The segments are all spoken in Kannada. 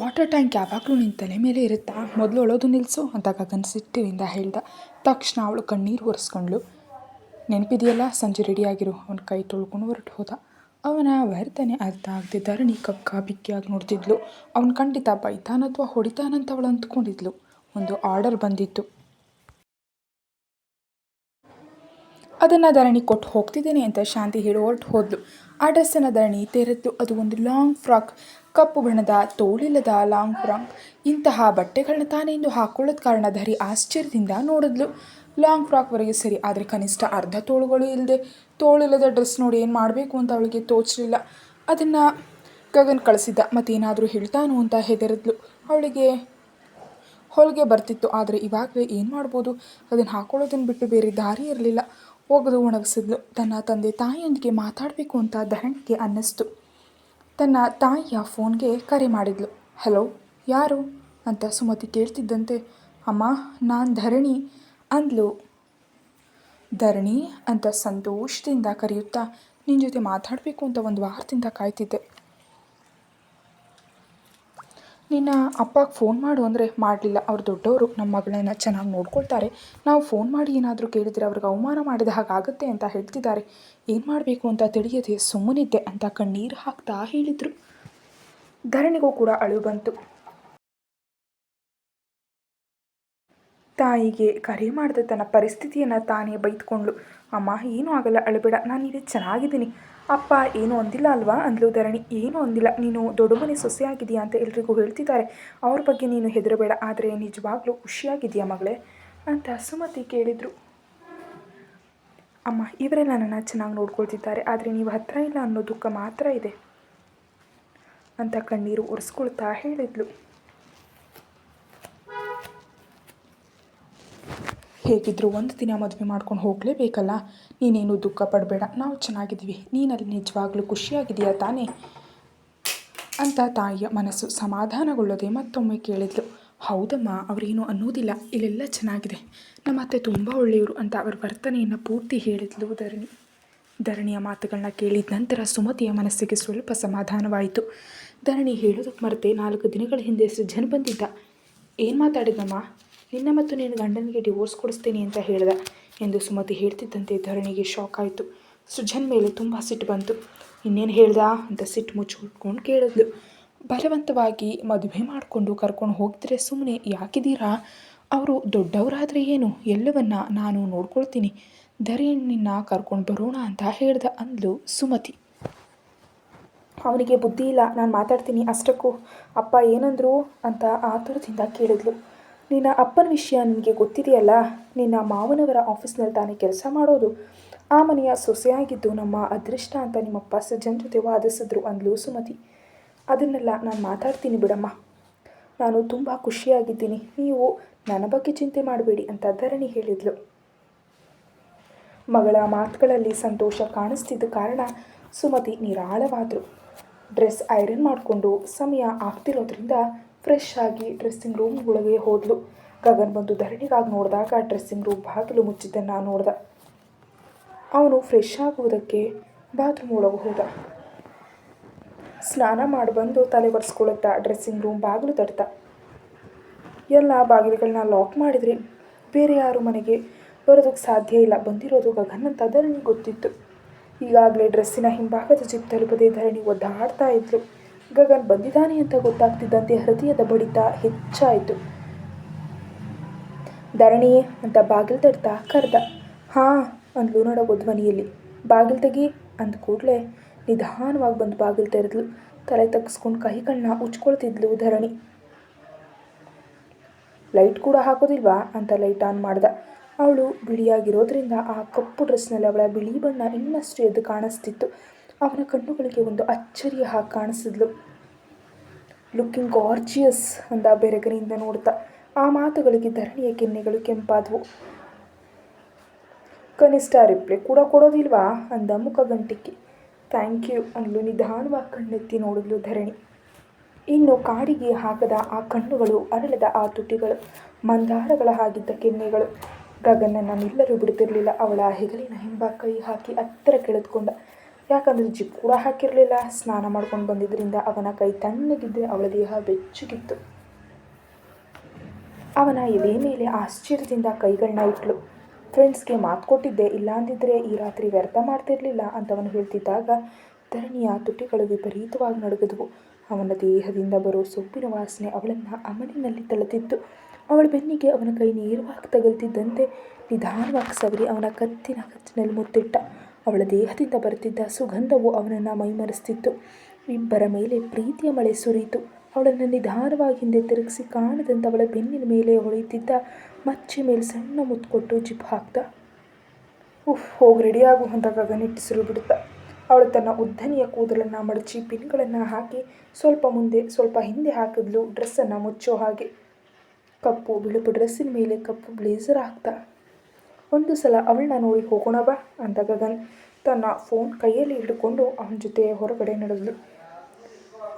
ವಾಟರ್ ಟ್ಯಾಂಕ್ ಯಾವಾಗಲೂ ನಿನ್ನ ತಲೆ ಮೇಲೆ ಇರುತ್ತಾ? ಮೊದಲು ಅಳೋದು ನಿಲ್ಲಿಸು ಅಂತ ಗಗನ್ ಸಿಟ್ಟಿನಿಂದ ಹೇಳ್ದ. ತಕ್ಷಣ ಅವಳು ಕಣ್ಣೀರು ಒರೆಸ್ಕೊಂಡ್ಳು. ನೆನಪಿದೆಯಲ್ಲ, ಸಂಜೆ ರೆಡಿಯಾಗಿರು. ಅವನ ಕೈ ತೊಳ್ಕೊಂಡು ಹೊರಟು ಹೋದ. ಅವನ ವರ್ತನೆ ಅರ್ಥ ಆಗದೆ ಧರಣಿ ಕಕ್ಕ ಬಿಕ್ಕಿಯಾಗಿ ನೋಡ್ತಿದ್ಲು. ಅವನು ಖಂಡಿತ ಬೈತಾನ ಅಥವಾ ಹೊಡಿತಾನಂತ ಅವಳು ಅಂದ್ಕೊಂಡಿದ್ಲು ಒಂದು ಆರ್ಡರ್ ಬಂದಿತ್ತು. ಅದನ್ನು ಧರಣಿ ಕೊಟ್ಟು ಹೋಗ್ತಿದ್ದೇನೆ ಅಂತ ಶಾಂತಿ ಹೇಳಿ ಹೊರಟು ಹೋದ್ಲು. ಆ ಡ್ರೆಸ್ಸನ್ನು ಧರಣಿ ತೆರೆದು, ಅದು ಒಂದು ಲಾಂಗ್ ಫ್ರಾಕ್. ಕಪ್ಪು ಬಣ್ಣದ ತೋಳಿಲ್ಲದ ಲಾಂಗ್ ಫ್ರಾಕ್. ಇಂತಹ ಬಟ್ಟೆಗಳನ್ನ ತಾನೇ ಇಂದು ಹಾಕೊಳ್ಳೋದ್ ಕಾರಣ ಧರಿ ಆಶ್ಚರ್ಯದಿಂದ ನೋಡಿದ್ಲು. ಲಾಂಗ್ ಫ್ರಾಕ್ವರೆಗೆ ಸರಿ, ಆದರೆ ಕನಿಷ್ಠ ಅರ್ಧ ತೋಳುಗಳು ಇಲ್ಲದೆ ತೋಳಿಲ್ಲದ ಡ್ರೆಸ್ ನೋಡಿ ಏನು ಮಾಡಬೇಕು ಅಂತ ಅವಳಿಗೆ ತೋಚಲಿಲ್ಲ. ಅದನ್ನು ಗಗನ್ ಕಳಿಸಿದ್ದ, ಮತ್ತೇನಾದರೂ ಹೇಳ್ತಾನೋ ಅಂತ ಹೆದರಿದ್ಲು. ಅವಳಿಗೆ ಹೊಲಿಗೆ ಬರ್ತಿತ್ತು, ಆದರೆ ಇವಾಗಲೇ ಏನು ಮಾಡ್ಬೋದು? ಅದನ್ನು ಹಾಕೊಳ್ಳೋದನ್ನು ಬಿಟ್ಟು ಬೇರೆ ದಾರಿ ಇರಲಿಲ್ಲ. ಒಗೆದು ಒಣಗಿಸಿದ್ಲು. ತನ್ನ ತಂದೆ ತಾಯಿಯೊಂದಿಗೆ ಮಾತಾಡಬೇಕು ಅಂತ ಧರಣಿಗೆ ಅನ್ನಿಸ್ತು. ತನ್ನ ತಾಯಿಯ ಫೋನ್ಗೆ ಕರೆ ಮಾಡಿದ್ಲು. ಹಲೋ, ಯಾರು? ಅಂತ ಸುಮತಿ ಕೇಳ್ತಿದ್ದಂತೆ. ಅಮ್ಮ, ನಾನು ಧರಣಿ, ಅಂದ್ಲು. ಧರಣಿ? ಅಂತ ಸಂತೋಷದಿಂದ ಕರೆಯುತ್ತಾ ನಿನ್ನ ಜೊತೆ ಮಾತಾಡಬೇಕು ಅಂತ ಒಂದು ವಾರದಿಂದ ಕಾಯ್ತಿದ್ದೆ. ನಿನ್ನ ಅಪ್ಪಗೆ ಫೋನ್ ಮಾಡು ಅಂದರೆ ಮಾಡಲಿಲ್ಲ. ಅವ್ರು ದೊಡ್ಡವರು ನಮ್ಮ ಮಗಳನ್ನ ಚೆನ್ನಾಗಿ ನೋಡ್ಕೊಳ್ತಾರೆ. ನಾವು ಫೋನ್ ಮಾಡಿ ಏನಾದರೂ ಕೇಳಿದರೆ ಅವ್ರಿಗೆ ಅವಮಾನ ಮಾಡಿದ ಹಾಗಾಗುತ್ತೆ ಅಂತ ಹೇಳ್ತಿದ್ದಾರೆ. ಏನು ಮಾಡಬೇಕು ಅಂತ ತಿಳಿಯದೆ ಸುಮ್ಮನಿದ್ದೆ ಅಂತ ಕಣ್ಣೀರು ಹಾಕ್ತಾ ಹೇಳಿದರು. ಧರಣಿಗೂ ಕೂಡ ಅಳು ಬಂತು. ತಾಯಿಗೆ ಕರೆ ಮಾಡಿದ ತನ್ನ ಪರಿಸ್ಥಿತಿಯನ್ನು ತಾನೇ ಬೈದ್ಕೊಂಡ್ಳು ಅಮ್ಮ, ಏನೂ ಆಗಲ್ಲ, ಅಳಬೇಡ, ನಾನು ಇಲ್ಲಿ ಚೆನ್ನಾಗಿದ್ದೀನಿ. ಅಪ್ಪ, ಏನೂ ಅಂದಿಲ್ಲ ಅಲ್ವಾ? ಅಂದ್ಲು ಧರಣಿ. ಏನೂ ಅಂದಿಲ್ಲ. ನೀನು ದೊಡ್ಡ ಮನೆ ಸೊಸೆಯಾಗಿದೆಯಾ ಅಂತ ಎಲ್ರಿಗೂ ಹೇಳ್ತಿದ್ದಾರೆ. ಅವ್ರ ಬಗ್ಗೆ ನೀನು ಹೆದರಬೇಡ, ಆದರೆ ನಿಜವಾಗ್ಲೂ ಖುಷಿಯಾಗಿದೆಯಾ ಮಗಳೇ? ಅಂತ ಸುಮತಿ ಕೇಳಿದರು. ಅಮ್ಮ ಇವರೆಲ್ಲ ನನ್ನನ್ನು ಚೆನ್ನಾಗಿ ನೋಡ್ಕೊಳ್ತಿದ್ದಾರೆ, ಆದರೆ ನೀವು ಹತ್ತಿರ ಇಲ್ಲ ಅನ್ನೋ ದುಃಖ ಮಾತ್ರ ಇದೆ ಅಂತ ಕಣ್ಣೀರು ಒರೆಸ್ಕೊಳ್ತಾ ಹೇಳಿದ್ಲು. ಹೇಗಿದ್ರು ಒಂದು ದಿನ ಮದುವೆ ಮಾಡ್ಕೊಂಡು ಹೋಗಲೇಬೇಕಲ್ಲ? ನೀನೇನು ದುಃಖ ಪಡಬೇಡ. ನಾವು ಚೆನ್ನಾಗಿದ್ದೀವಿ. ನೀನಲ್ಲಿ ನಿಜವಾಗ್ಲೂ ಖುಷಿಯಾಗಿದೆಯಾ ತಾನೇ? ಅಂತ ತಾಯಿಯ ಮನಸ್ಸು ಸಮಾಧಾನಗೊಳ್ಳದೆ ಮತ್ತೊಮ್ಮೆ ಕೇಳಿದ್ಲು. ಹೌದಮ್ಮ, ಅವರೇನು ಅನ್ನೋದಿಲ್ಲ. ಇಲ್ಲೆಲ್ಲ ಚೆನ್ನಾಗಿದೆ. ನಮ್ಮ ಅತ್ತೆ ತುಂಬ ಒಳ್ಳೆಯವರು ಅಂತ ಅವರ ವರ್ತನೆಯನ್ನು ಪೂರ್ತಿ ಹೇಳಿದ್ಲು ಧರಣಿ. ಧರಣಿಯ ಮಾತುಗಳನ್ನ ಕೇಳಿದ ನಂತರ ಸುಮತಿಯ ಮನಸ್ಸಿಗೆ ಸ್ವಲ್ಪ ಸಮಾಧಾನವಾಯಿತು. ಧರಣಿ ಹೇಳೋದಕ್ಕೆ ಮರೆತೆ ನಾಲ್ಕು ದಿನಗಳ ಹಿಂದೆ ಸೃಜನ್ ಬಂದಿದ್ದ. ಏನು ಮಾತಾಡಿದಮ್ಮ ನಿನ್ನ ಮತ್ತು ನಿನ್ನ ಗಂಡನಿಗೆ ಡಿವೋರ್ಸ್ ಕೊಡಿಸ್ತೀನಿ ಅಂತ ಹೇಳಿದ ಎಂದು ಸುಮತಿ ಹೇಳ್ತಿದ್ದಂತೆ ಧರಣಿಗೆ ಶಾಕ್ ಆಯಿತು. ಸುಜನ್ ಮೇಲೆ ತುಂಬ ಸಿಟ್ಟು ಬಂತು. ಇನ್ನೇನು ಹೇಳ್ದ? ಅಂತ ಸಿಟ್ಟು ಮುಚ್ಚಿಟ್ಕೊಂಡು ಕೇಳಿದ್ಲು. ಬಲವಂತವಾಗಿ ಮದುವೆ ಮಾಡಿಕೊಂಡು ಕರ್ಕೊಂಡು ಹೋಗ್ತಿದ್ರೆ ಸುಮ್ಮನೆ ಯಾಕಿದ್ದೀರಾ? ಅವರು ದೊಡ್ಡವರಾದರೆ ಏನು? ಎಲ್ಲವನ್ನ ನಾನು ನೋಡ್ಕೊಳ್ತೀನಿ. ಧರಣಿನ ಕರ್ಕೊಂಡು ಬರೋಣ ಅಂತ ಹೇಳ್ದ ಅಂದ್ಲು ಸುಮತಿ. ಅವನಿಗೆ ಬುದ್ಧಿ ಇಲ್ಲ, ನಾನು ಮಾತಾಡ್ತೀನಿ ಅಷ್ಟಕ್ಕೂ. ಅಪ್ಪ ಏನಂದ್ರು? ಅಂತ ಆತುರದಿಂದ ಕೇಳಿದ್ಲು. ನಿನ್ನ ಅಪ್ಪನ ವಿಷಯ ನಿನಗೆ ಗೊತ್ತಿದೆಯಲ್ಲ? ನಿನ್ನ ಮಾವನವರ ಆಫೀಸ್ನಲ್ಲಿ ತಾನೇ ಕೆಲಸ ಮಾಡೋದು. ಆ ಮನೆಯ ಸೊಸೆಯಾಗಿದ್ದು ನಮ್ಮ ಅದೃಷ್ಟ ಅಂತ ನಿಮ್ಮಪ್ಪ ಸಜ್ಜನ್ ಜೊತೆ ವಾದಿಸಿದ್ರು ಅಂದ್ಲು ಸುಮತಿ. ಅದನ್ನೆಲ್ಲ ನಾನು ಮಾತಾಡ್ತೀನಿ ಬಿಡಮ್ಮ. ನಾನು ತುಂಬ ಖುಷಿಯಾಗಿದ್ದೀನಿ. ನೀವು ನನ್ನ ಬಗ್ಗೆ ಚಿಂತೆ ಮಾಡಬೇಡಿ ಅಂತ ಧರಣಿ ಹೇಳಿದ್ಲು. ಮಗಳ ಮಾತುಗಳಲ್ಲಿ ಸಂತೋಷ ಕಾಣಿಸ್ತಿದ್ದ ಕಾರಣ ಸುಮತಿ ನಿರಾಳವಾದರು ಡ್ರೆಸ್ ಐರನ್ ಮಾಡಿಕೊಂಡು ಸಮಯ ಆಗ್ತಿರೋದ್ರಿಂದ ಫ್ರೆಶ್ ಆಗಿ ಡ್ರೆಸ್ಸಿಂಗ್ ರೂಮ್ ಒಳಗೆ ಹೋದ್ಲು. ಗಗನ್ ಬಂದು ಧರಣಿಗಾಗಿ ನೋಡಿದಾಗ ಡ್ರೆಸ್ಸಿಂಗ್ ರೂಮ್ ಬಾಗಿಲು ಮುಚ್ಚಿದ್ದನ್ನು ನೋಡ್ದ. ಅವನು ಫ್ರೆಶ್ ಆಗುವುದಕ್ಕೆ ಬಾತ್ರೂಮ್ ಒಳಗೆ ಹೋದ. ಸ್ನಾನ ಮಾಡಿ ಬಂದು ತಲೆ ಒರೆಸ್ಕೊಳುತ್ತಾ ಡ್ರೆಸ್ಸಿಂಗ್ ರೂಮ್ ಬಾಗಿಲು ತಡ್ತ ಎಲ್ಲ ಬಾಗಿಲುಗಳನ್ನ ಲಾಕ್ ಮಾಡಿದ್ರಿ. ಬೇರೆ ಯಾರು ಮನೆಗೆ ಬರೋದಕ್ಕೆ ಸಾಧ್ಯ ಇಲ್ಲ. ಬಂದಿರೋದು ಗಗನ್ ಅಂತ ಧರಣಿ ಗೊತ್ತಿತ್ತು. ಈಗಾಗಲೇ ಡ್ರೆಸ್ಸಿನ ಹಿಂಭಾಗದ ಜಿಪ್ ತಲುಪದೆ ಧರಣಿ ಒದ್ದಾಡ್ತಾ ಇದ್ಲು. ಗಗನ್ ಬಂದಿದ್ದಾನೆ ಅಂತ ಗೊತ್ತಾಗ್ತಿದ್ದಂತೆ ಹೃದಯದ ಬಡಿತ ಹೆಚ್ಚಾಯಿತು. ಧರಣಿ ಅಂತ ಬಾಗಿಲು ತಡ್ತಾ ಕರೆದ. ಹಾಂ, ಅಂದ್ಲು ನಡಗೋ ಧ್ವನಿಯಲ್ಲಿ ಬಾಗಿಲು ತೆಗಿ, ಅಂದ ಕೂಡಲೇ ನಿಧಾನವಾಗಿ ಬಂದು ಬಾಗಿಲು ತೆರೆದ್ಲು. ತಲೆ ತಗ್ಸ್ಕೊಂಡು ಕೈಗಳನ್ನ ಉಚ್ಕೊಳ್ತಿದ್ಲು ಧರಣಿ. ಲೈಟ್ ಕೂಡ ಹಾಕೋದಿಲ್ವಾ, ಅಂತ ಲೈಟ್ ಆನ್ ಮಾಡ್ದ. ಅವಳು ಬಿಳಿಯಾಗಿರೋದ್ರಿಂದ ಆ ಕಪ್ಪು ಡ್ರೆಸ್ನಲ್ಲಿ ಅವಳ ಬಿಳಿ ಬಣ್ಣ ಇನ್ನಷ್ಟು ಎದ್ದು ಕಾಣಿಸ್ತಿತ್ತು. ಅವನ ಕಣ್ಣುಗಳಿಗೆ ಒಂದು ಅಚ್ಚರಿಯ ಹಾಗೆ ಕಾಣಿಸಿದ್ಲು. ಲುಕ್ಕಿಂಗ್ ಗಾರ್ಜಿಯಸ್ ಅಂದ ಬೆರಗನಿಂದ ನೋಡ್ತಾ. ಆ ಮಾತುಗಳಿಗೆ ಧರಣಿಯ ಕೆನ್ನೆಗಳು ಕೆಂಪಾದವು. ಕನಿಷ್ಠ ರಿಪ್ಲೈ ಕೂಡ ಕೊಡೋದಿಲ್ವಾ? ಅಂದ ಮುಖ ಗಂಟಿಕೆ ಥ್ಯಾಂಕ್ ಯು ಅಂದ್ಲು ನಿಧಾನವಾಗಿ ಕಣ್ಣೆತ್ತಿ ನೋಡಿದ್ಲು ಧರಣಿ. ಇನ್ನು ಕಾಡಿಗೆ ಹಾಕದ ಆ ಕಣ್ಣುಗಳು, ಅರಳದ ಆ ತುಟಿಗಳು, ಮಂದಾರಗಳ ಹಾಗಿದ್ದ ಕೆನ್ನೆಗಳು. ಗಗನನ್ನು ನಮ್ಮೆಲ್ಲರೂ ಬಿಡುತ್ತಿರಲಿಲ್ಲ. ಅವಳ ಹೆಗಲಿನ ಹಿಂಬ ಕೈ ಹಾಕಿ ಹತ್ತಿರ ಕೆಳೆದುಕೊಂಡ. ಯಾಕಂದರೆ ಜಿಪ್ ಕೂಡ ಹಾಕಿರಲಿಲ್ಲ, ಸ್ನಾನ ಮಾಡ್ಕೊಂಡು ಬಂದಿದ್ದರಿಂದ ಅವನ ಕೈ ತಣ್ಣಗಿದ್ದರೆ ಅವಳ ದೇಹ ಬೆಚ್ಚಗಿತ್ತು. ಅವನ ಎದೆ ಮೇಲೆ ಆಶ್ಚರ್ಯದಿಂದ ಕೈಗಳನ್ನ ಇಟ್ಲು. ಫ್ರೆಂಡ್ಸ್ಗೆ ಮಾತು ಕೊಟ್ಟಿದ್ದೆ, ಇಲ್ಲ ಅಂದಿದ್ರೆ ಈ ರಾತ್ರಿ ವ್ಯರ್ಥ ಮಾಡ್ತಿರಲಿಲ್ಲ, ಅಂತವನು ಹೇಳ್ತಿದ್ದಾಗ ಧರಣಿಯ ತುಟಿಗಳು ವಿಪರೀತವಾಗಿ ನಡುಗಿದ್ವು. ಅವನ ದೇಹದಿಂದ ಬರೋ ಸೊಪ್ಪಿನ ವಾಸನೆ ಅವಳನ್ನು ಅಮಲಿನಲ್ಲಿ ತಳೆದಿತ್ತು ಅವಳ ಬೆನ್ನಿಗೆ ಅವನ ಕೈ ನೇರವಾಗಿ ತಗಲ್ತಿದ್ದಂತೆ ನಿಧಾನವಾಗಿ ಸವರಿ ಅವನ ಕತ್ತಿನ ಕತ್ತಿನಲ್ಲಿ ಮುತ್ತಿಟ್ಟ. ಅವಳ ದೇಹದಿಂದ ಬರುತ್ತಿದ್ದ ಸುಗಂಧವು ಅವನನ್ನು ಮೈಮರೆಸ್ತಿತ್ತು. ಇಬ್ಬರ ಮೇಲೆ ಪ್ರೀತಿಯ ಮಳೆ ಸುರಿಯಿತು. ಅವಳನ್ನು ನಿಧಾನವಾಗಿ ಹಿಂದೆ ತಿರುಗಿಸಿ ಕಾಣದಂತೆ ಅವಳ ಬೆನ್ನಿನ ಮೇಲೆ ಹೊಳೆಯುತ್ತಿದ್ದ ಮಚ್ಚೆ ಮೇಲೆ ಸಣ್ಣ ಮುತ್ಕೊಟ್ಟು ಜಿಪ್ ಹಾಕ್ದ. ಉಫ್, ಹೋಗಿ ರೆಡಿಯಾಗು ಅಂತ ಗಗನ ಇಟ್ಟಿಸಿರು ಬಿಡುತ್ತ. ಅವಳು ತನ್ನ ಉದ್ದನೆಯ ಕೂದಲನ್ನು ಮಡಚಿ ಪಿನ್ಗಳನ್ನು ಹಾಕಿ ಸ್ವಲ್ಪ ಮುಂದೆ, ಸ್ವಲ್ಪ ಹಿಂದೆ ಹಾಕಿದ್ಲು. ಡ್ರೆಸ್ಸನ್ನು ಮುಚ್ಚೋ ಹಾಗೆ. ಕಪ್ಪು, ಬಿಳುಪು ಡ್ರೆಸ್ಸಿನ ಮೇಲೆ ಕಪ್ಪು ಬ್ಲೇಸರ್ ಹಾಕ್ದ. ಒಂದು ಸಲ ಅವಳನ್ನ ನೋಡಿ ಹೋಗೋಣ ಬಾ ಅಂತ ಗಗನ್ ತನ್ನ ಫೋನ್ ಕೈಯಲ್ಲಿ ಹಿಡ್ಕೊಂಡು ಅವನ ಜೊತೆ ಹೊರಗಡೆ ನಡೆದಳು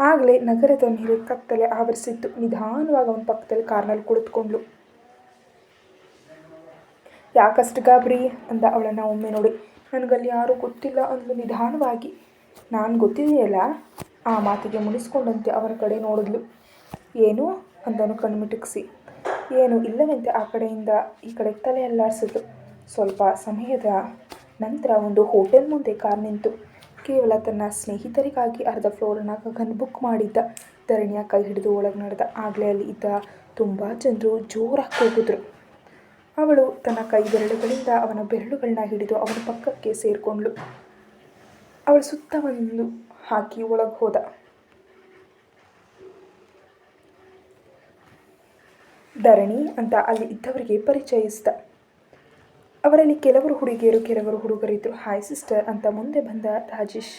ಆಗಲೇ ನಗರದ ಮೇಲೆ ಕತ್ತಲೆ ಆವರಿಸಿತ್ತು. ನಿಧಾನವಾಗಿ ಅವನ ಪಕ್ಕದಲ್ಲಿ ಕಾರ್ನಲ್ಲಿ ಕುಳಿತುಕೊಂಡ್ಲು ಯಾಕಷ್ಟು ಗಾಬರಿ? ಅಂದ ಅವಳನ್ನು ಒಮ್ಮೆ ನೋಡಿ. ನನಗಲ್ಲಿ ಯಾರೂ ಗೊತ್ತಿಲ್ಲ ಅಂದ್ಲು ನಿಧಾನವಾಗಿ. ನಾನು ಗೊತ್ತಿದೆಯಲ್ಲ ಆ ಮಾತಿಗೆ ಮುನಿಸ್ಕೊಂಡಂತೆ ಅವನ ಕಡೆ ನೋಡಿದ್ಲು. ಏನು? ಅಂದನು ಕಣ್ಮಿಟುಕಿಸಿ. ಏನು ಇಲ್ಲವಂತೆ ಆ ಕಡೆಯಿಂದ. ಈ ಕಡೆ ತಲೆ ಸ್ವಲ್ಪ ಸಮಯದ ನಂತರ ಒಂದು ಹೋಟೆಲ್ ಮುಂದೆ ಕಾರ್ ನಿಂತು ಕೇವಲ ತನ್ನ ಸ್ನೇಹಿತರಿಗಾಗಿ ಅರ್ಧ ಫ್ಲೋರನ್ನು ಗಗನ್ ಬುಕ್ ಮಾಡಿದ್ದ. ಧರಣಿಯ ಕೈ ಹಿಡಿದು ಒಳಗೆ ನಡೆದ. ಆಗಲೇ ಅಲ್ಲಿ ಇದ್ದ ತುಂಬ ಜನರು ಜೋರಾಗಿ ಹೋಗಿದ್ರು ಅವಳು ತನ್ನ ಕೈ ಬೆರಳುಗಳಿಂದ ಅವನ ಬೆರಳುಗಳನ್ನ ಹಿಡಿದು ಅವನ ಪಕ್ಕಕ್ಕೆ ಸೇರಿಕೊಂಡ್ಳು. ಅವಳ ಸುತ್ತ ಒಂದು ಹಾಕಿ ಒಳಗೆ ಹೋದ. ಧರಣಿ ಅಂತ ಅಲ್ಲಿ ಇದ್ದವರಿಗೆ ಪರಿಚಯಿಸಿದ. ಅವರಲ್ಲಿ ಕೆಲವರು ಹುಡುಗಿಯರು, ಕೆಲವರು ಹುಡುಗರಿದ್ದರು ಹಾಯ್ ಸಿಸ್ಟರ್ ಅಂತ ಮುಂದೆ ಬಂದ ರಾಜೇಶ್.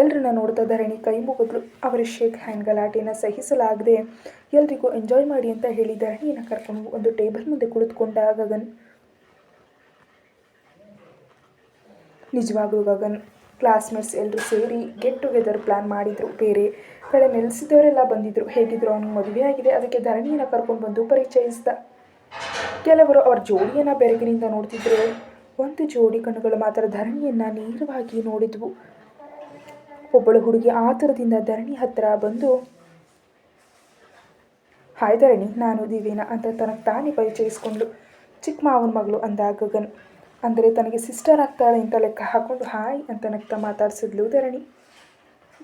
ಎಲ್ಲರನ್ನ ನೋಡ್ತಾ ಧರಣಿ ಕೈ ಮುಗಿದ್ಲು ಅವರ ಶೇಕ್ ಹ್ಯಾಂಡ್ ಗಲಾಟೆಯನ್ನು ಸಹಿಸಲಾಗದೆ ಎಲ್ರಿಗೂ ಎಂಜಾಯ್ ಮಾಡಿ ಅಂತ ಹೇಳಿ ಧರಣಿಯನ್ನು ಕರ್ಕೊಂಡು ಒಂದು ಟೇಬಲ್ ಮುಂದೆ ಕುಳಿತುಕೊಂಡ ಗಗನ್. ನಿಜವಾಗ್ಲೂ ಗಗನ್ ಕ್ಲಾಸ್ಮೇಟ್ಸ್ ಎಲ್ಲರೂ ಸೇರಿ ಗೆಟ್ ಟುಗೆದರ್ ಪ್ಲ್ಯಾನ್ ಮಾಡಿದರು. ಬೇರೆ ಕಡೆ ನೆಲೆಸಿದವರೆಲ್ಲ ಬಂದಿದ್ದರು ಹೇಗಿದ್ರು ಅವನಿಗೆ ಮದುವೆ ಆಗಿದೆ ಅದಕ್ಕೆ ಧರಣಿಯನ್ನು ಕರ್ಕೊಂಡು ಬಂದು ಪರಿಚಯಿಸಿದ. ಕೆಲವರು ಅವರ ಜೋಡಿಯನ್ನು ಬೆರಗಿನಿಂದ ನೋಡ್ತಿದ್ರು. ಒಂದು ಜೋಡಿ ಕಣ್ಣುಗಳು ಮಾತ್ರ ಧರಣಿಯನ್ನು ನೇರವಾಗಿ ನೋಡಿದ್ವು. ಒಬ್ಬಳು ಹುಡುಗಿ ಆತುರದಿಂದ ಧರಣಿ ಹತ್ತಿರ ಬಂದು, ಹಾಯ್ ಧರಣಿ, ನಾನು ದಿವೇನ ಅಂತ ತನಗೆ ತಾನೇ ಪರಿಚಯಿಸ್ಕೊಂಡ್ಳು. ಚಿಕ್ಕ ಮಾವನ ಮಗಳು ಅಂದ ಗಗನ್. ಅಂದರೆ ತನಗೆ ಸಿಸ್ಟರ್ ಆಗ್ತಾಳೆ ಅಂತ ಲೆಕ್ಕ ಹಾಕೊಂಡು ಹಾಯ್ ಅಂತ ನಗ್ತ ಮಾತಾಡಿಸಿದ್ಲು ಧರಣಿ.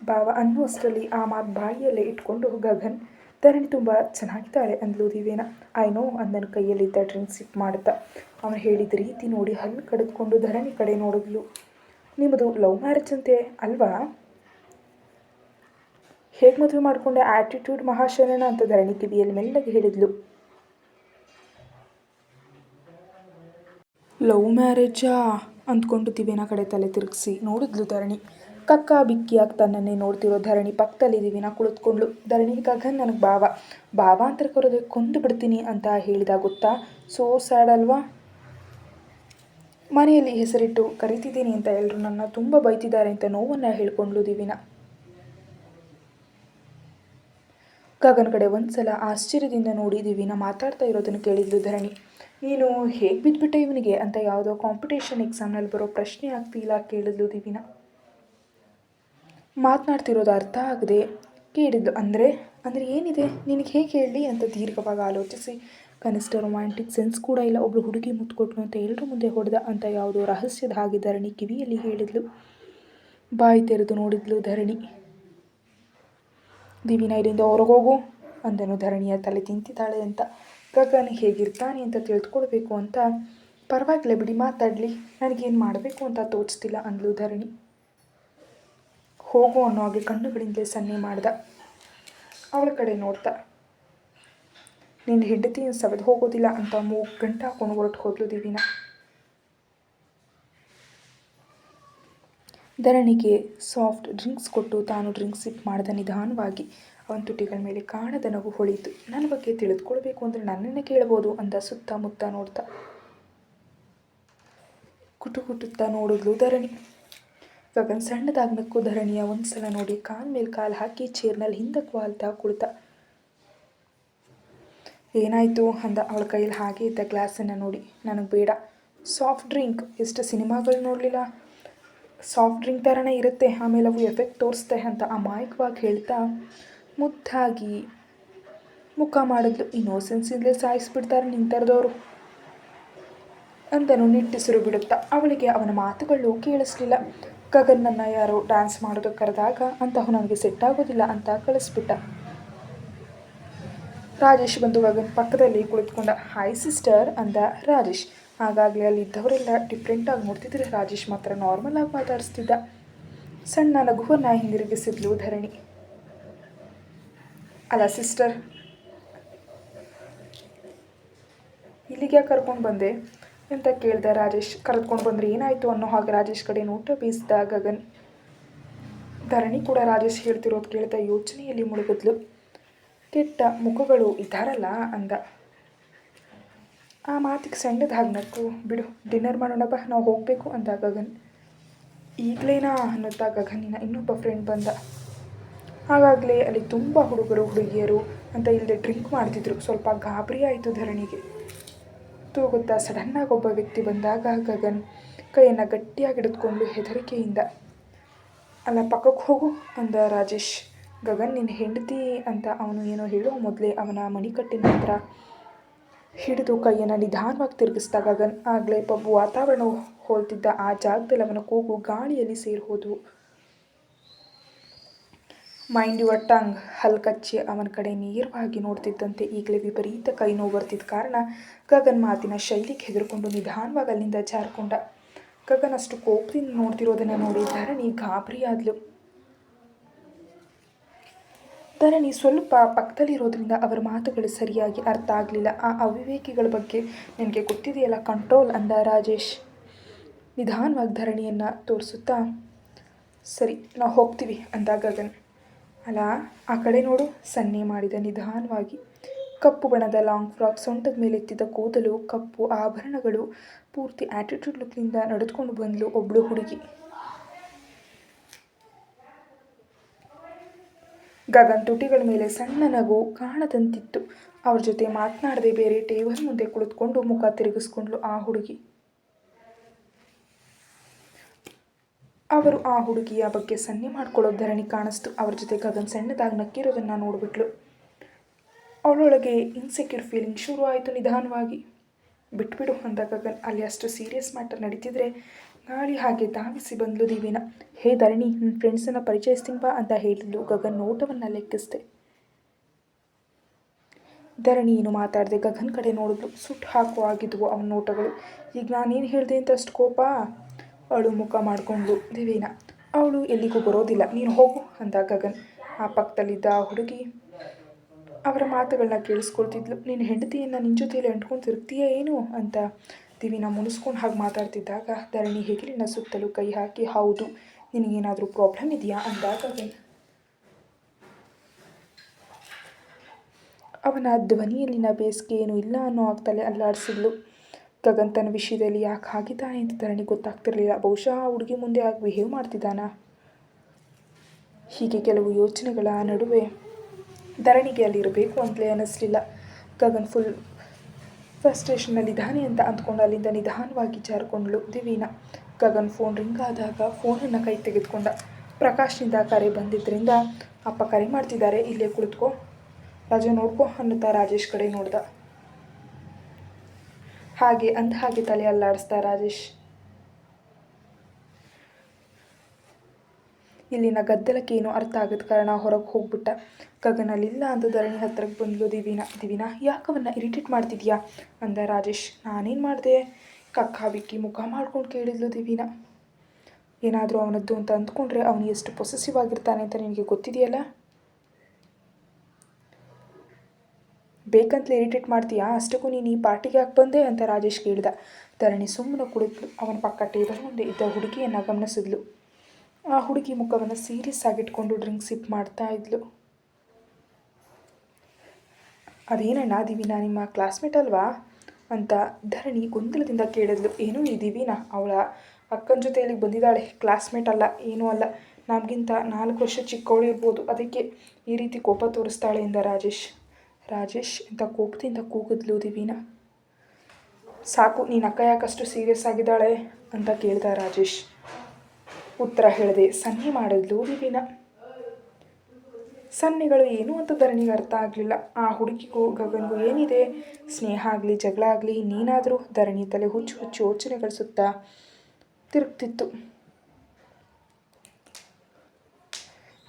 ಭಾವ ಅನ್ನುವಷ್ಟರಲ್ಲಿ ಆ ಮಾತು ಬಾಯಿಯಲ್ಲೇ ಇಟ್ಕೊಂಡು ಗಗನ್. ಧರಣಿ ತುಂಬ ಚೆನ್ನಾಗಿದ್ದಾರೆ ಅಂದ್ಲು ದಿವ್ಯನ. ಐ ನೋ, ಅಂದನು ಕೈಯಲ್ಲಿದ್ದ ಡ್ರಿಂಕ್ ಸಿಪ್ ಮಾಡುತ್ತಾ? ಅವನು ಹೇಳಿದ ರೀತಿ ನೋಡಿ ಹಲ್ಲು ಕಡಿದುಕೊಂಡು ಧರಣಿ ಕಡೆ ನೋಡಿದ್ಲು. ನಿಮ್ಮದು ಲವ್ ಮ್ಯಾರೇಜ್ ಅಂತೆ ಅಲ್ವಾ? ಹೇಗೆ ಮದುವೆ ಮಾಡಿಕೊಂಡೆ ಆ್ಯಟಿಟ್ಯೂಡ್ ಮಹಾಶಯನ, ಅಂತ ಧರಣಿ ಕಿವಿಯಲ್ಲಿ ಮೆಲ್ಲಗೆ ಹೇಳಿದ್ಲು. ಲವ್ ಮ್ಯಾರೇಜಾ? ಅಂದ್ಕೊಂಡು ದಿವೇನ ಕಡೆ ತಲೆ ತಿರುಗಿಸಿ ನೋಡಿದ್ಲು ಧರಣಿ. ಕಕ್ಕ ಬಿಕ್ಕಿಯಾಗಿ ತನ್ನನ್ನೇ ನೋಡ್ತಿರೋ ಧರಣಿ ಪಕ್ಕದಲ್ಲಿ ನಾ ಕುಳಿತುಕೊಂಡ್ಳು. ಧರಣಿ, ಗಗನ್ ನನಗೆ ಭಾವ. ಅಂತ ಕರೆದೆ ಕೊಂದು ಬಿಡ್ತೀನಿ ಅಂತ ಹೇಳಿದ ಗೊತ್ತಾ? ಸೋ ಸ್ಯಾಡ್ ಅಲ್ವಾ? ಮನೆಯಲ್ಲಿ ಹೆಸರಿಟ್ಟು ಕರಿತಿದ್ದೀನಿ ಅಂತ ಎಲ್ಲರೂ ನನ್ನ ತುಂಬ ಬೈತಿದ್ದಾರೆ ಅಂತ ನೋವನ್ನು ಹೇಳ್ಕೊಂಡ್ಲು ದಿವಿನ. ಗಗನ್ ಕಡೆ ಒಂದ್ಸಲ ಆಶ್ಚರ್ಯದಿಂದ ನೋಡಿ ದಿವಿನ ಮಾತಾಡ್ತಾ ಇರೋದನ್ನು ಕೇಳಿದ್ಲು ಧರಣಿ. ನೀನು ಹೇಗೆ ಬಿದ್ದುಬಿಟ್ಟೆ ಇವನಿಗೆ ಅಂತ ಯಾವುದೋ ಕಾಂಪಿಟೇಷನ್ ಎಕ್ಸಾಮ್ನಲ್ಲಿ ಬರೋ ಪ್ರಶ್ನೆ ಆಗ್ತಿಲ್ಲ ಕೇಳಿದ್ಲು ದಿವಿನ. ಮಾತನಾಡ್ತಿರೋದು ಅರ್ಥ ಆಗದೆ ಕೇಳಿದ್ದು, ಅಂದರೆ ಅಂದರೆ ಏನಿದೆ? ನಿನಗೆ ಹೇಗೆ ಹೇಳಿ ಅಂತ ದೀರ್ಘವಾಗಿ ಆಲೋಚಿಸಿ. ಕನಿಷ್ಠ ರೊಮ್ಯಾಂಟಿಕ್ ಸೆನ್ಸ್ ಕೂಡ ಇಲ್ಲ. ಒಬ್ಬಳು ಹುಡುಗಿ ಮುತ್ಕೊಟ್ನು ಅಂತ ಎಲ್ಲರೂ ಮುಂದೆ ಹೊಡೆದ ಅಂತ ಯಾವುದೋ ರಹಸ್ಯದ ಹಾಗೆ ಧರಣಿ ಕಿವಿಯಲ್ಲಿ ಹೇಳಿದ್ಲು. ಬಾಯಿ ತೆರೆದು ನೋಡಿದ್ಲು ಧರಣಿ. ದಿವಿನ, ಇಲ್ಲಿಂದ ಹೊರಗೋಗು ಅಂದನು ಧರಣಿಯ ತಲೆ ತಿಂತಿದ್ದಾಳೆ ಅಂತ. ಗಗನ ಹೇಗಿರ್ತಾನೆ ಅಂತ ತಿಳಿದುಕೊಳ್ಬೇಕು ಅಂತ. ಪರವಾಗಿಲ್ಲ ಬಿಡಿ, ಮಾತಾಡಲಿ. ನನಗೇನು ಮಾಡಬೇಕು ಅಂತ ತೋಚ್ತಿಲ್ಲ ಅಂದ್ಲು ಧರಣಿ. ಹೋಗು ಅನ್ನೋ ಹಾಗೆ ಕಣ್ಣುಗಳಿಂದಲೇ ಸನ್ನೆ ಮಾಡ್ದ. ಅವಳ ಕಡೆ ನೋಡ್ತಾ ನಿನ್ನ ಹೆಂಡತಿ ಸವೆದು ಹೋಗೋದಿಲ್ಲ ಅಂತ ಮೂ ಗಂಟೆ ಹಾಕೊಂಡು ಹೊರಟು ಹೋದ್ಲು ದಿವಿನ ಧರಣಿಗೆ ಸಾಫ್ಟ್ ಡ್ರಿಂಕ್ಸ್ ಕೊಟ್ಟು ತಾನು ಡ್ರಿಂಕ್ಸ್ ಸಿಪ್ ಮಾಡಿದ ನಿಧಾನವಾಗಿ. ಅವನ ತುಟಿಗಳ ಮೇಲೆ ಕಾಣದ ನಗು ಹೊಳಿತು. ನನ್ನ ಬಗ್ಗೆ ತಿಳಿದುಕೊಳ್ಬೇಕು ಅಂದರೆ ನನ್ನನ್ನು ಕೇಳ್ಬೋದು ಅಂದ ಸುತ್ತಮುತ್ತ ನೋಡ್ತಾ ಕುಟು ಕುಟುತ್ತಾ ನೋಡಿದ್ಲು ಧರಣಿ. ಗಗನ್ ಸಣ್ಣದಾಗಿ ನಕ್ಕು ಧರಣಿಯ ಒಂದು ಸಲ ನೋಡಿ ಕಾಲ್ ಮೇಲೆ ಕಾಲು ಹಾಕಿ ಚೇರ್ನಲ್ಲಿ ಹಿಂದಕ್ಕೆ ವಾಲ್ತಾ ಕುಳಿತ. ಏನಾಯಿತು? ಅಂದ ಅವಳ ಕೈಯಲ್ಲಿ ಹಾಗೆ ಇದ್ದ ಗ್ಲಾಸನ್ನು ನೋಡಿ. ನನಗೆ ಬೇಡ. Soft drink. ಎಷ್ಟು ಸಿನಿಮಾಗಳು ನೋಡಲಿಲ್ಲ? ಸಾಫ್ಟ್ ಡ್ರಿಂಕ್ ಥರನೇ ಇರುತ್ತೆ. ಆಮೇಲೆ ಅವು ಎಫೆಕ್ಟ್ ತೋರಿಸ್ತೆ ಅಂತ ಅಮಾಯಕವಾಗಿ ಹೇಳ್ತಾ ಮುದ್ದಾಗಿ ಮುಖ ಮಾಡಿದ್ಲು. ಇನ್ನೋಸೆನ್ಸಿಂದಲೇ ಸಾಯಿಸ್ಬಿಡ್ತಾರೆ ನಿಂತರದವರು. ಅಂತಲೂ ನಿಟ್ಟಿಸಿರು ಬಿಡುತ್ತಾ. ಅವಳಿಗೆ ಅವನ ಮಾತುಗಳು ಕೇಳಿಸ್ಲಿಲ್ಲ. ಗಗನ್ನನ್ನು ಯಾರು ಡ್ಯಾನ್ಸ್ ಮಾಡೋದು ಕರೆದಾಗ ಅಂತಹ ನನಗೆ ಸೆಟ್ ಆಗೋದಿಲ್ಲ ಅಂತ ಕಳಿಸ್ಬಿಟ್ಟ. ರಾಜೇಶ್ ಬಂದು ಗಗನ್ ಪಕ್ಕದಲ್ಲಿ ಕುಳಿತುಕೊಂಡ ಹಾಯ್ ಸಿಸ್ಟರ್ ಅಂದ ರಾಜೇಶ್. ಹಾಗಾಗಲೇ ಅಲ್ಲಿ ಇದ್ದವರೆಲ್ಲ ಡಿಫ್ರೆಂಟಾಗಿ ನೋಡ್ತಿದ್ರೆ ರಾಜೇಶ್ ಮಾತ್ರ ನಾರ್ಮಲ್ ಆಗಿ ಮಾತಾಡಿಸ್ತಿದ್ದ. ಸಣ್ಣ ನಗುವನ್ನು ಹಿಂದಿರುಗಿಸಿದ್ಲು ಧರಣಿ. ಅಲ್ಲ ಸಿಸ್ಟರ್ ಇಲ್ಲಿಗೆ ಕರ್ಕೊಂಡು ಬಂದೆ? ಅಂತ ಕೇಳ್ದ ರಾಜೇಶ್, ಕರೆದುಕೊಂಡು ಬಂದರೆ ಏನಾಯಿತು ಅನ್ನೋ ಹಾಗೆ ರಾಜೇಶ್ ಕಡೆ ನೋಟ ಬೀಸಿದ ಗಗನ್. ಧರಣಿ ಕೂಡ ರಾಜೇಶ್ ಹೇಳ್ತಿರೋದು ಕೇಳ್ದ ಯೋಚನೆಯಲ್ಲಿ ಮುಳುಗಿದ್ಲು. ಕೆಟ್ಟ ಮುಖಗಳು ಇದ್ದಾರಲ್ಲ ಅಂದ. ಆ ಮಾತಿಗೆ ಸಣ್ಣದಾಗಿ ನಕ್ಕು. ಬಿಡು, ಡಿನ್ನರ್ ಮಾಡೋಣ ಬಾ, ನಾವು ಹೋಗಬೇಕು ಅಂದ ಗಗನ್. ಈಗಲೇನಾ ಅನ್ನೋದ ಗಗನಿನ ಇನ್ನೊಬ್ಬ ಫ್ರೆಂಡ್ ಬಂದ. ಹಾಗಾಗಲೇ ಅಲ್ಲಿ ತುಂಬ ಹುಡುಗರು, ಹುಡುಗಿಯರು ಅಂತ ಇಲ್ಲದೆ ಡ್ರಿಂಕ್ ಮಾಡ್ತಿದ್ರು. ಸ್ವಲ್ಪ ಗಾಬರಿ ಆಯಿತು ಧರಣಿಗೆ. ತೂಗುತ್ತಾ ಸಡನ್ನಾಗಿ ಒಬ್ಬ ವ್ಯಕ್ತಿ ಬಂದಾಗ ಗಗನ್ ಕೈಯನ್ನು ಗಟ್ಟಿಯಾಗಿ ಹಿಡಿದುಕೊಂಡು ಹೆದರಿಕೆಯಿಂದ, ಅಲ್ಲ, ಪಕ್ಕಕ್ಕೆ ಹೋಗು ಅಂದ ರಾಜೇಶ್. ಗಗನ್ ನಿನ್ನ ಹೆಂಡತಿ ಅಂತ ಅವನು ಏನೋ ಹೇಳೋ ಮೊದಲೇ ಅವನ ಮಣಿಕಟ್ಟಿನ ಹತ್ರ ಹಿಡಿದು ಕೈಯನ್ನು ನಿಧಾನವಾಗಿ ತಿರುಗಿಸ್ದ ಗಗನ್. ಆಗಲೇ ಪಬ್ಬು ವಾತಾವರಣವು ಹೋಲ್ತಿದ್ದ ಆ ಜಾಗದಲ್ಲಿ ಅವನ ಕೂಗು ಗಾಳಿಯಲ್ಲಿ ಸೇರಿ ಹೋದವು. ಮೈಂಡ್ ಯುವರ್ ಟಂಗ್ ಹಲ್ಕಚ್ಚಿ ಅವನ ಕಡೆ ನೇರವಾಗಿ ನೋಡ್ತಿದ್ದಂತೆ ಈಗಲೇ ವಿಪರೀತ ಕೈ ನೋವು ಬರ್ತಿದ್ದ ಕಾರಣ ಗಗನ್ ಮಾತಿನ ಶೈಲಿಗೆ ಹೆದರ್ಕೊಂಡು ನಿಧಾನವಾಗಿ ಅಲ್ಲಿಂದ ಜಾರ್ಕೊಂಡ. ಗಗನ್ ಅಷ್ಟು ಕೋಪದಿಂದ ನೋಡ್ತಿರೋದನ್ನು ನೋಡಿ ಧರಣಿ ಗಾಬರಿ ಆದ್ಲು ಧರಣಿ ಸ್ವಲ್ಪ ಪಕ್ಕದಲ್ಲಿರೋದ್ರಿಂದ ಅವರ ಮಾತುಗಳು ಸರಿಯಾಗಿ ಅರ್ಥ ಆಗಲಿಲ್ಲ. ಆ ಅವಿವೇಕಿಗಳ ಬಗ್ಗೆ ನಿನಗೆ ಗೊತ್ತಿದೆಯಲ್ಲ ಕಂಟ್ರೋಲ್ ಅಂದ ರಾಜೇಶ್. ನಿಧಾನವಾಗಿ ಧರಣಿಯನ್ನು ತೋರಿಸುತ್ತಾ, ಸರಿ, ನಾವು ಹೋಗ್ತೀವಿ ಅಂದ ಗಗನ್. ಅಲ್ಲ, ಆ ಕಡೆ ನೋಡು. ಸನ್ನೆ ಮಾಡಿದ ನಿಧಾನವಾಗಿ. ಕಪ್ಪು ಬಣ್ಣದ ಲಾಂಗ್ ಫ್ರಾಕ್ ಸೊಂಟದ ಮೇಲೆ ಎತ್ತಿದ ಕೂದಲು, ಕಪ್ಪು ಆಭರಣಗಳು, ಪೂರ್ತಿ ಆ್ಯಟಿಟ್ಯೂಡ್ ಲುಕ್ನಿಂದ ನಡೆದುಕೊಂಡು ಬಂದಳು ಒಬ್ಬಳು ಹುಡುಗಿ. ಗಗನ್ ತುಟಿಗಳ ಮೇಲೆ ಸಣ್ಣ ನಗು ಕಾಣದಂತಿತ್ತು. ಅವ್ರ ಜೊತೆ ಮಾತನಾಡದೆ ಬೇರೆ ಟೇಬಲ್ ಮುಂದೆ ಕುಳಿತುಕೊಂಡು ಮುಖ ತಿರುಗಿಸ್ಕೊಂಡ್ಲು ಆ ಹುಡುಗಿ. ಅವರು ಆ ಹುಡುಗಿಯ ಬಗ್ಗೆ ಸನ್ನೆ ಮಾಡ್ಕೊಳ್ಳೋ ಧರಣಿ ಕಾಣಿಸ್ತು. ಅವ್ರ ಜೊತೆ ಗಗನ್ ಸಣ್ಣದಾಗಿ ನಕ್ಕಿರೋದನ್ನು ನೋಡಿಬಿಟ್ಲು. ಅವಳೊಳಗೆ ಇನ್ಸೆಕ್ಯೂರ್ ಫೀಲಿಂಗ್ ಶುರು ಆಯಿತು ನಿಧಾನವಾಗಿ. ಬಿಟ್ಬಿಡು ಅಂದ ಗಗನ್. ಅಲ್ಲಿ ಅಷ್ಟು ಸೀರಿಯಸ್ ಮ್ಯಾಟರ್ ನಡೀತಿದ್ರೆ ಗಾಳಿ ಹಾಗೆ ಧಾವಿಸಿ ಬಂದ್ಲು ದಿವಿನ. ಹೇ ಧರಣಿ ನನ್ನ ಫ್ರೆಂಡ್ಸನ್ನು ಪರಿಚಯಿಸ್ತೀನಿ ಬಾ ಅಂತ ಹೇಳಿದ್ಲು ಗಗನ್ ನೋಟವನ್ನು ಲೆಕ್ಕಿಸಿದೆ. ಧರಣಿ ಏನು ಮಾತಾಡಿದೆ ಗಗನ್ ಕಡೆ ನೋಡಿದ್ಲು. ಸುಟ್ಟು ಹಾಕುವ ಆಗಿದ್ವು ಅವನ ನೋಟಗಳು. ಈಗ ನಾನೇನು ಹೇಳಿದೆ ಅಂತ ಅಷ್ಟು ಕೋಪ? ಅವಳು ಮುಖ ಮಾಡಿಕೊಂಡು, ದೇವೇನ, ಅವಳು ಎಲ್ಲಿಗೂ ಬರೋದಿಲ್ಲ, ನೀನು ಹೋಗು, ಅಂದ ಗಗನ್. ಆ ಪಕ್ಕದಲ್ಲಿದ್ದ ಆ ಹುಡುಗಿ ಅವರ ಮಾತುಗಳನ್ನ ಕೇಳಿಸ್ಕೊಳ್ತಿದ್ಲು. ನಿನ್ನ ಹೆಂಡತಿಯನ್ನು ನಿನ್ನ ಜೊತೆಯಲ್ಲಿ ಅಂಟ್ಕೊಂಡು ತಿರುಗ್ತೀಯ ಏನು? ಅಂತ ದಿವಿನ ಮುನಿಸ್ಕೊಂಡು ಹಾಗೆ ಮಾತಾಡ್ತಿದ್ದಾಗ, ಧರಣಿ ಹೆಗಲಿನ ಸುತ್ತಲೂ ಕೈ ಹಾಕಿ, ಹೌದು, ನಿನಗೇನಾದರೂ ಪ್ರಾಬ್ಲಮ್ ಇದೆಯಾ? ಅಂದಾಗ ಅವನ ಧ್ವನಿಯಲ್ಲಿನ ಬೇಸಿಗೆ ಏನೂ ಇಲ್ಲ ಅನ್ನೋ ಆಗ್ತಲೇ ಅಲ್ಲಾಡಿಸಿದ್ಲು. ಗಗನ್ ವಿಷಯದಲ್ಲಿ ಯಾಕೆ ಆಗಿದ್ದಾನೆ ಅಂತ ಧರಣಿ ಗೊತ್ತಾಗ್ತಿರಲಿಲ್ಲ. ಬಹುಶಃ ಹುಡುಗಿ ಮುಂದೆ ಆಗಿ ಬಿಹೇವ್ ಮಾಡ್ತಿದ್ದಾನ. ಹೀಗೆ ಕೆಲವು ಯೋಚನೆಗಳ ನಡುವೆ ಧರಣಿಗೆ ಅಲ್ಲಿರಬೇಕು ಅಂತಲೇ ಅನ್ನಿಸ್ಲಿಲ್ಲ ಗಗನ್ ಫುಲ್ ಫ್ರಸ್ಟ್ರೇಷನ್ನಲ್ಲಿದ್ದಾನೆ ಅಂತ ಅಂದ್ಕೊಂಡು ಅಲ್ಲಿಂದ ನಿಧಾನವಾಗಿ ಜಾರಿಕೊಂಡಳು ದಿವೀನ. ಗಗನ್ ಫೋನ್ ರಿಂಗ್ ಆದಾಗ ಫೋನನ್ನು ಕೈ ತೆಗೆದುಕೊಂಡ. ಪ್ರಕಾಶ್ನಿಂದ ಕರೆ ಬಂದಿದ್ದರಿಂದ ಅಪ್ಪ ಕರೆ ಮಾಡ್ತಿದ್ದಾರೆ. ಇಲ್ಲೇ ಕುಳಿತುಕೋ. ರಾಜ ನೋಡ್ಕೋ ಅನ್ನುತ್ತಾ ರಾಜೇಶ್ ಕಡೆ ನೋಡ್ದ. ಹಾಗೆ ಅಂದ ಹಾಗೆ ತಲೆ ಅಲ್ಲಾಡಿಸ್ದ ರಾಜೇಶ್. ಇಲ್ಲಿನ ಗದ್ದಲಕ್ಕೆ ಏನೂ ಅರ್ಥ ಆಗದ ಕಾರಣ ಹೊರಗೆ ಹೋಗ್ಬಿಟ್ಟ. ಗಗನಲ್ಲಿಲ್ಲ ಅಂತ ಧರಣಿ ಹತ್ರಕ್ಕೆ ಬಂದ್ಲು ದಿವಿನ ದಿವಿನ, ಯಾಕವನ್ನ ಇರಿಟೇಟ್ ಮಾಡ್ತಿದ್ಯಾ? ಅಂದ ರಾಜೇಶ್. ನಾನೇನು ಮಾಡಿದೆ? ಕಕ್ಕ ಬಿಕ್ಕಿ ಮುಖ ಮಾಡ್ಕೊಂಡು ಕೇಳಿದ್ಲು ದಿವಿನ. ಏನಾದರೂ ಅವನದ್ದು ಅಂತ ಅಂದ್ಕೊಂಡ್ರೆ ಅವನು ಎಷ್ಟು ಪೊಸೆಸಿವ್ ಆಗಿರ್ತಾನೆ ಅಂತ ನಿನಗೆ ಗೊತ್ತಿದೆಯಲ್ಲ? ಬೇಕಂತಲೇ ಇರಿಟೇಟ್ ಮಾಡ್ತೀಯಾ? ಅಷ್ಟಕ್ಕೂ ನೀನು ಈ ಪಾರ್ಟಿಗೆ ಯಾಕೆ ಬಂದೆ ಅಂತ ರಾಜೇಶ್ ಕೇಳಿದ. ಧರಣಿ ಸುಮ್ಮನೆ ಕುಳಿತು ಅವನ ಪಕ್ಕ ಟೇಬಲ್ ಮುಂದೆ ಇದ್ದ ಹುಡುಗಿಯನ್ನು ಗಮನಿಸಿದ್ಲು. ಆ ಹುಡುಗಿ ಮುಖವನ್ನು ಸೀರಿಯಸ್ ಆಗಿಟ್ಕೊಂಡು ಡ್ರಿಂಕ್ ಸಿಪ್ ಮಾಡ್ತಾ ಇದ್ಲು. ಅದೇನಣ್ಣ, ದಿವಿನಾ, ನಿಮ್ಮ ಕ್ಲಾಸ್ಮೇಟ್ ಅಲ್ವಾ? ಅಂತ ಧರಣಿ ಗೊಂದಲದಿಂದ ಕೇಳಿದ್ಲು. ಏನು ಈ ದಿವಿನಾ? ಅವಳ ಅಕ್ಕನ ಜೊತೆ ಇಲ್ಲಿಗೆ ಬಂದಿದ್ದಾಳೆ. ಕ್ಲಾಸ್ಮೇಟ್ ಅಲ್ಲ, ಏನೂ ಅಲ್ಲ. ನಮಗಿಂತ ನಾಲ್ಕು ವರ್ಷ ಚಿಕ್ಕವಳು ಇರ್ಬೋದು ಅದಕ್ಕೆ ಈ ರೀತಿ ಕೋಪ ತೋರಿಸ್ತಾಳೆ ಎಂದ ರಾಜೇಶ್. ರಾಜೇಶ್ ಅಂತ ಕೋಪದಿಂದ ಕೂಗಿದ್ಲು ದಿವೀನ ಸಾಕು, ನೀನು ಅಕ್ಕ ಯಾಕಷ್ಟು ಸೀರಿಯಸ್ ಆಗಿದ್ದಾಳೆ? ಅಂತ ಕೇಳ್ದ ರಾಜೇಶ್. ಉತ್ತರ ಹೇಳಿದೆ, ಸನ್ನಿ ಮಾಡಿದ್ಲು ದಿವಿನ ಸನ್ನೆಗಳು ಏನು ಅಂತ ಧರಣಿಗೆ ಅರ್ಥ ಆಗಲಿಲ್ಲ. ಆ ಹುಡುಗಿಗೂ, ಗಗನ್ಗೂ ಏನಿದೆ? ಸ್ನೇಹ ಆಗಲಿ, ಜಗಳ ಆಗಲಿ ನೀನಾದರೂ ಧರಣಿ ತಲೆ ಹುಚ್ಚು ಹುಚ್ಚು ಯೋಚನೆಗಳಿಸುತ್ತಾ ತಿರುಗ್ತಿತ್ತು.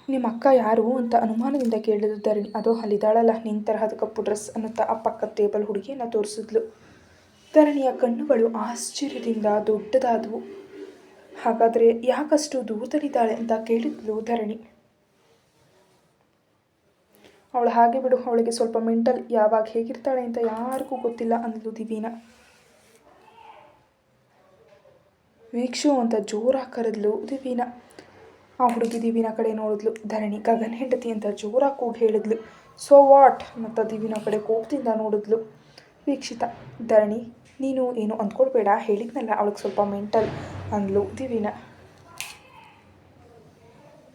ನಿಮ್ಮ ಅಕ್ಕ ಯಾರು ಅಂತ ಅನುಮಾನದಿಂದ ಕೇಳಿದ್ರು ಧರಣಿ ಅದು ಅಲ್ಲಿದ್ದಾಳಲ್ಲ ನಿನ್ನ ತರಹದ ಕಪ್ಪು ಡ್ರೆಸ್ ಅನ್ನುತ್ತಾ ಆ ಪಕ್ಕದ ಟೇಬಲ್ ಹುಡುಗಿಯನ್ನು ತೋರಿಸಿದ್ಲು. ಧರಣಿಯ ಕಣ್ಣುಗಳು ಆಶ್ಚರ್ಯದಿಂದ ದೊಡ್ಡದಾದವು. ಹಾಗಾದರೆ ಯಾಕಷ್ಟು ದೂರದಲ್ಲಿದ್ದಾಳೆ ಅಂತ ಕೇಳಿದ್ಲು ಧರಣಿ. ಅವಳು ಹಾಗೆ ಬಿಡು, ಅವಳಿಗೆ ಸ್ವಲ್ಪ ಮೆಂಟಲ್ ಯಾವಾಗ ಹೇಗಿರ್ತಾಳೆ ಅಂತ ಯಾರಿಗೂ ಗೊತ್ತಿಲ್ಲ ಅಂದ್ಲು ದಿವೀನ. ವೀಕ್ಷು ಅಂತ ಜೋರಾಗಿ ಕರೆದ್ಲು ದಿವೀನ. ಆ ಹುಡುಗಿ ದಿವಿನ ಕಡೆ ನೋಡಿದ್ಲು. ಧರಣಿ ಗಗನ್ ಹೆಂಡತಿ ಅಂತ ಜೋರಾಗಿ ಕೂಗಿ ಹೇಳಿದ್ಲು. ಸೊ ವಾಟ್ ಮತ್ತು ದಿವಿನ ಕಡೆ ಕೋಪದಿಂದ ನೋಡಿದ್ಲು. ವೀಕ್ಷಿತ, ಧರಣಿ, ನೀನು ಏನು ಅಂದ್ಕೊಳ್ಬೇಡ, ಹೇಳಿದ್ನಲ್ಲ ಅವಳಿಗೆ ಸ್ವಲ್ಪ ಮೆಂಟಲ್ ಅಂದ್ಲು ದಿವಿನ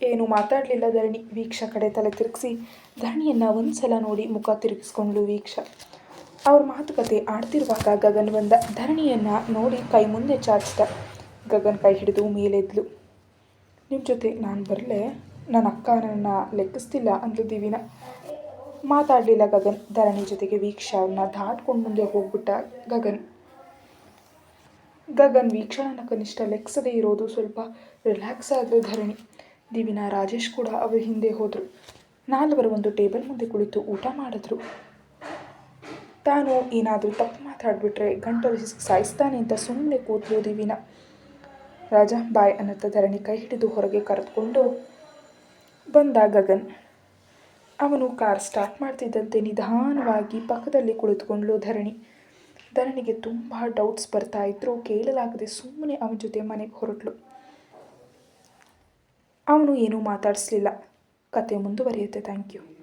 ಏನು ಮಾತಾಡಲಿಲ್ಲ ಧರಣಿ. ವೀಕ್ಷ ಕಡೆ ತಲೆ ತಿರುಗಿಸಿ, ಧರಣಿಯನ್ನು ಒಂದು ಸಲ ನೋಡಿ ಮುಖ ತಿರುಗಿಸ್ಕೊಂಡ್ಲು ವೀಕ್ಷ. ಅವ್ರ ಮಾತುಕತೆ ಆಡ್ತಿರುವಾಗ ಗಗನ್ ಬಂದ. ಧರಣಿಯನ್ನು ನೋಡಿ ಕೈ ಮುಂದೆ ಚಾಚಿದ. ಗಗನ್ ಕೈ ಹಿಡಿದು ಮೇಲೆದ್ಲು. ನಿಮ್ಮ ಜೊತೆ ನಾನು ಬರಲೆ? ನನ್ನ ಅಕ್ಕ ನನ್ನ ಲೆಕ್ಕಿಸ್ತಿಲ್ಲ ಅಂದ್ಲು ದಿವಿನ ಮಾತಾಡಲಿಲ್ಲ ಗಗನ್. ಧರಣಿ ಜೊತೆಗೆ ವೀಕ್ಷಾವನ್ನ ದಾಟ್ಕೊಂಡು ಮುಂದೆ ಹೋಗ್ಬಿಟ್ಟ ಗಗನ್. ಗಗನ್ ವೀಕ್ಷಣನ ಕನಿಷ್ಠ ಲೆಕ್ಸದೇ ಇರೋದು ಸ್ವಲ್ಪ ರಿಲ್ಯಾಕ್ಸ್ ಆದರೂ ಧರಣಿ. ದಿವಿನ ರಾಜೇಶ್ ಕೂಡ ಅವ್ರ ಹಿಂದೆ ಹೋದರು. ನಾಲ್ವರು ಒಂದು ಟೇಬಲ್ ಮುಂದೆ ಕುಳಿತು ಊಟ ಮಾಡಿದ್ರು. ತಾನು ಏನಾದರೂ ತಪ್ಪು ಮಾತಾಡಿಬಿಟ್ರೆ ಗಂಟಲು ಸಾಯಿಸ್ತಾನೆ ಅಂತ ಸುಮ್ಮನೆ ಕೂತಲು ದಿವಿನ. ರಾಜ ಬಾಯ್ ಅನ್ನತ್ತ ಧರಣಿ ಕೈ ಹಿಡಿದು ಹೊರಗೆ ಕರೆದುಕೊಂಡು, ಬಂದ ಗಗನ್. ಅವನು ಕಾರ್ ಸ್ಟಾರ್ಟ್ ಮಾಡ್ತಿದ್ದಂತೆ ನಿಧಾನವಾಗಿ ಪಕ್ಕದಲ್ಲಿ ಕುಳಿತುಕೊಂಡ್ಲು ಧರಣಿ. ಧರಣಿಗೆ ತುಂಬ ಡೌಟ್ಸ್ ಬರ್ತಾ ಇದ್ರು ಕೇಳಲಾಗದೆ ಸುಮ್ಮನೆ ಅವನ ಜೊತೆ ಮನೆಗೆ ಹೊರಟ್ಲು. ಅವನು ಏನೂ ಮಾತಾಡಿಸ್ಲಿಲ್ಲ. ಕತೆ ಮುಂದುವರಿಯುತ್ತೆ ಥ್ಯಾಂಕ್ ಯು